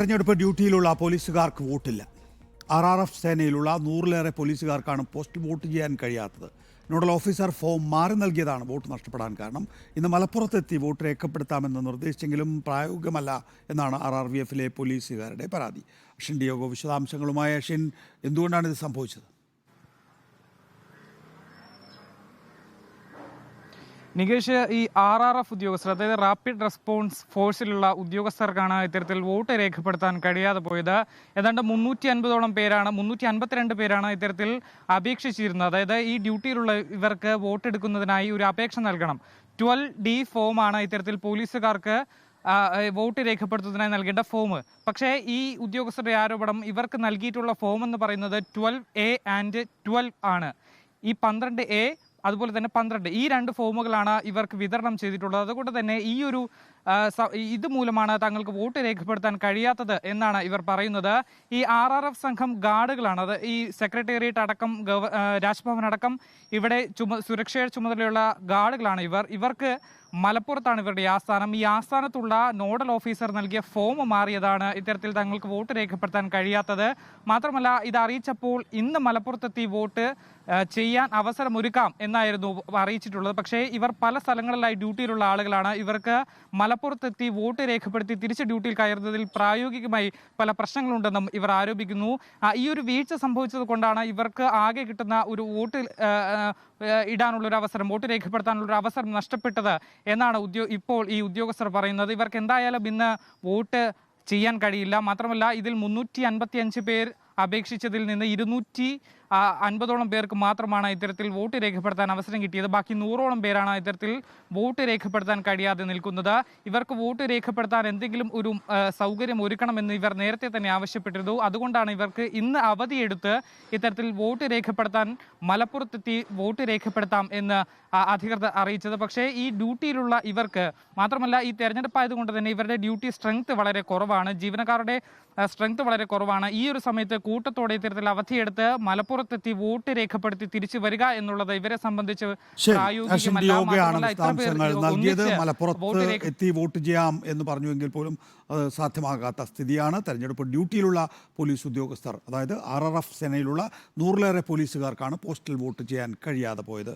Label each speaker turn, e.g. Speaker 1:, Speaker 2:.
Speaker 1: തെരഞ്ഞെടുപ്പ് ഡ്യൂട്ടിയിലുള്ള പോലീസുകാർക്ക് വോട്ടില്ല. ആർ ആർ എഫ് സേനയിലുള്ള നൂറിലേറെ പോലീസുകാർക്കാണ് പോസ്റ്റ് വോട്ട് ചെയ്യാൻ കഴിയാത്തത്. നോഡൽ ഓഫീസർ ഫോം മാറി നൽകിയതാണ് വോട്ട് നഷ്ടപ്പെടാൻ കാരണം. ഇന്ന് മലപ്പുറത്തെത്തി വോട്ട് രേഖപ്പെടുത്താമെന്ന് നിർദ്ദേശിച്ചെങ്കിലും പ്രായോഗികമല്ല എന്നാണ് ആർ ആർ വി എഫിലെ പോലീസുകാരുടെ പരാതി. അഷിൻ ഡിയോഗോ വിശദാംശങ്ങളുമായി അഷിൻ എന്തുകൊണ്ടാണ് ഇത് സംഭവിച്ചത്?
Speaker 2: നികേഷ് ഈ ആർ ആർ എഫ് ഉദ്യോഗസ്ഥർ അതായത് റാപ്പിഡ് റെസ്പോൺസ് ഫോഴ്സിലുള്ള ഉദ്യോഗസ്ഥർക്കാണ് ഇത്തരത്തിൽ വോട്ട് രേഖപ്പെടുത്താൻ കഴിയാതെ പോയത്. ഏതാണ്ട് മുന്നൂറ്റി അൻപതോളം പേരാണ് മുന്നൂറ്റി അൻപത്തിരണ്ട് പേരാണ് ഇത്തരത്തിൽ അപേക്ഷിച്ചിരുന്നത്. അതായത് ഈ ഡ്യൂട്ടിയിലുള്ള ഇവർക്ക് വോട്ടെടുക്കുന്നതിനായി ഒരു അപേക്ഷ നൽകണം. ട്വൽവ് ഡി ഫോമാണ് ഇത്തരത്തിൽ പോലീസുകാർക്ക് വോട്ട് രേഖപ്പെടുത്തുന്നതിനായി നൽകേണ്ട ഫോം. പക്ഷേ ഈ ഉദ്യോഗസ്ഥരുടെ ആരോപണം ഇവർക്ക് നൽകിയിട്ടുള്ള ഫോം എന്ന് പറയുന്നത് ട്വൽവ് എ ആൻഡ് ട്വൽവ് ആണ്. ഈ പന്ത്രണ്ട് എ അതുപോലെ തന്നെ പന്ത്രണ്ട്. ഈ രണ്ട് ഫോമുകളാണ് ഇവർക്ക് വിതരണം ചെയ്തിട്ടുള്ളത്. അതുകൊണ്ട് തന്നെ ഈ ഒരു ഇത് മൂലമാണ് തങ്ങൾക്ക് വോട്ട് രേഖപ്പെടുത്താൻ കഴിയാത്തത് എന്നാണ് ഇവർ പറയുന്നത്. ഈ ആർ ആർ എഫ് സംഘം ഗാർഡുകളാണ്. അത് ഈ സെക്രട്ടേറിയറ്റ് അടക്കം ഗവ രാജ്ഭവൻ അടക്കം ഇവിടെ ചുമ സുരക്ഷയുടെ ചുമതലയുള്ള ഗാർഡുകളാണ് ഇവർ. ഇവർക്ക് മലപ്പുറത്താണ് ഇവരുടെ ആസ്ഥാനം. ഈ ആസ്ഥാനത്തുള്ള നോഡൽ ഓഫീസർ നൽകിയ ഫോം മാറിയതാണ് ഇത്തരത്തിൽ തങ്ങൾക്ക് വോട്ട് രേഖപ്പെടുത്താൻ കഴിയാത്തത്. മാത്രമല്ല ഇത് അറിയിച്ചപ്പോൾ ഇന്ന് മലപ്പുറത്തെത്തി വോട്ട് ചെയ്യാൻ അവസരമൊരുക്കാം എന്നായിരുന്നു അറിയിച്ചിട്ടുള്ളത്. പക്ഷേ ഇവർ പല സ്ഥലങ്ങളിലായി ഡ്യൂട്ടിയിലുള്ള ആളുകളാണ്. ഇവർക്ക് മലപ്പുറത്തെത്തി വോട്ട് രേഖപ്പെടുത്തി തിരിച്ച് ഡ്യൂട്ടിയിൽ കയറുന്നതിൽ പ്രായോഗികമായി പല പ്രശ്നങ്ങളുണ്ടെന്നും ഇവർ ആരോപിക്കുന്നു. ഈ ഒരു വീഴ്ച സംഭവിച്ചത് കൊണ്ടാണ് ഇവർക്ക് ആകെ കിട്ടുന്ന ഒരു വോട്ട് ആ, ആ, ഇടാനുള്ള ഒരു അവസരം വോട്ട് രേഖപ്പെടുത്താനുള്ള ഒരു അവസരം നഷ്ടപ്പെട്ടത് എന്നാണ് ഉദ്യോ ഇപ്പോൾ ഈ ഉദ്യോഗസ്ഥർ പറയുന്നത്. ഇവർക്ക് എന്തായാലും ഇന്ന് വോട്ട് ചെയ്യാൻ കഴിയില്ല. മാത്രമല്ല ഇതിൽ മുന്നൂറ്റി അൻപത്തി അഞ്ച് പേർ അപേക്ഷിച്ചതിൽ നിന്ന് ഇരുന്നൂറ്റി അൻപതോളം പേർക്ക് മാത്രമാണ് ഇത്തരത്തിൽ വോട്ട് രേഖപ്പെടുത്താൻ അവസരം കിട്ടിയത്. ബാക്കി നൂറോളം പേരാണ് ഇത്തരത്തിൽ വോട്ട് രേഖപ്പെടുത്താൻ കഴിയാതെ നിൽക്കുന്നത്. ഇവർക്ക് വോട്ട് രേഖപ്പെടുത്താൻ എന്തെങ്കിലും ഒരു സൗകര്യം ഒരുക്കണമെന്ന് ഇവർ നേരത്തെ തന്നെ ആവശ്യപ്പെട്ടിരുന്നു. അതുകൊണ്ടാണ് ഇവർക്ക് ഇന്ന് അവധിയെടുത്ത് ഇത്തരത്തിൽ വോട്ട് രേഖപ്പെടുത്താൻ മലപ്പുറത്തെത്തി വോട്ട് രേഖപ്പെടുത്താം എന്ന് അധികൃതർ അറിയിച്ചത്. പക്ഷേ ഈ ഡ്യൂട്ടിയിലുള്ള ഇവർക്ക് മാത്രമല്ല ഈ തെരഞ്ഞെടുപ്പായതുകൊണ്ട് തന്നെ ഇവരുടെ ഡ്യൂട്ടി സ്ട്രെങ്ത് വളരെ കുറവാണ്. ജീവനക്കാരുടെ സ്ട്രെങ്ത് വളരെ കുറവാണ്. ഈ ഒരു സമയത്ത് കൂട്ടത്തോടെ ഇത്തരത്തിൽ അവധിയെടുത്ത് മലപ്പുറത്തെത്തി വോട്ട് രേഖപ്പെടുത്തി തിരിച്ചു വരിക എന്നുള്ളത് ഇവരെ സംബന്ധിച്ച്
Speaker 1: നൽകിയത്. മലപ്പുറത്ത് എത്തി വോട്ട് ചെയ്യാം എന്ന് പറഞ്ഞുവെങ്കിൽ പോലും അത് സാധ്യമാകാത്ത സ്ഥിതിയാണ്. തെരഞ്ഞെടുപ്പ് ഡ്യൂട്ടിയിലുള്ള പോലീസ് ഉദ്യോഗസ്ഥർ അതായത് ആർ ആർ എഫ് സേനയിലുള്ള നൂറിലേറെ പോലീസുകാർക്കാണ് പോസ്റ്റൽ വോട്ട് ചെയ്യാൻ കഴിയാതെ പോയത്.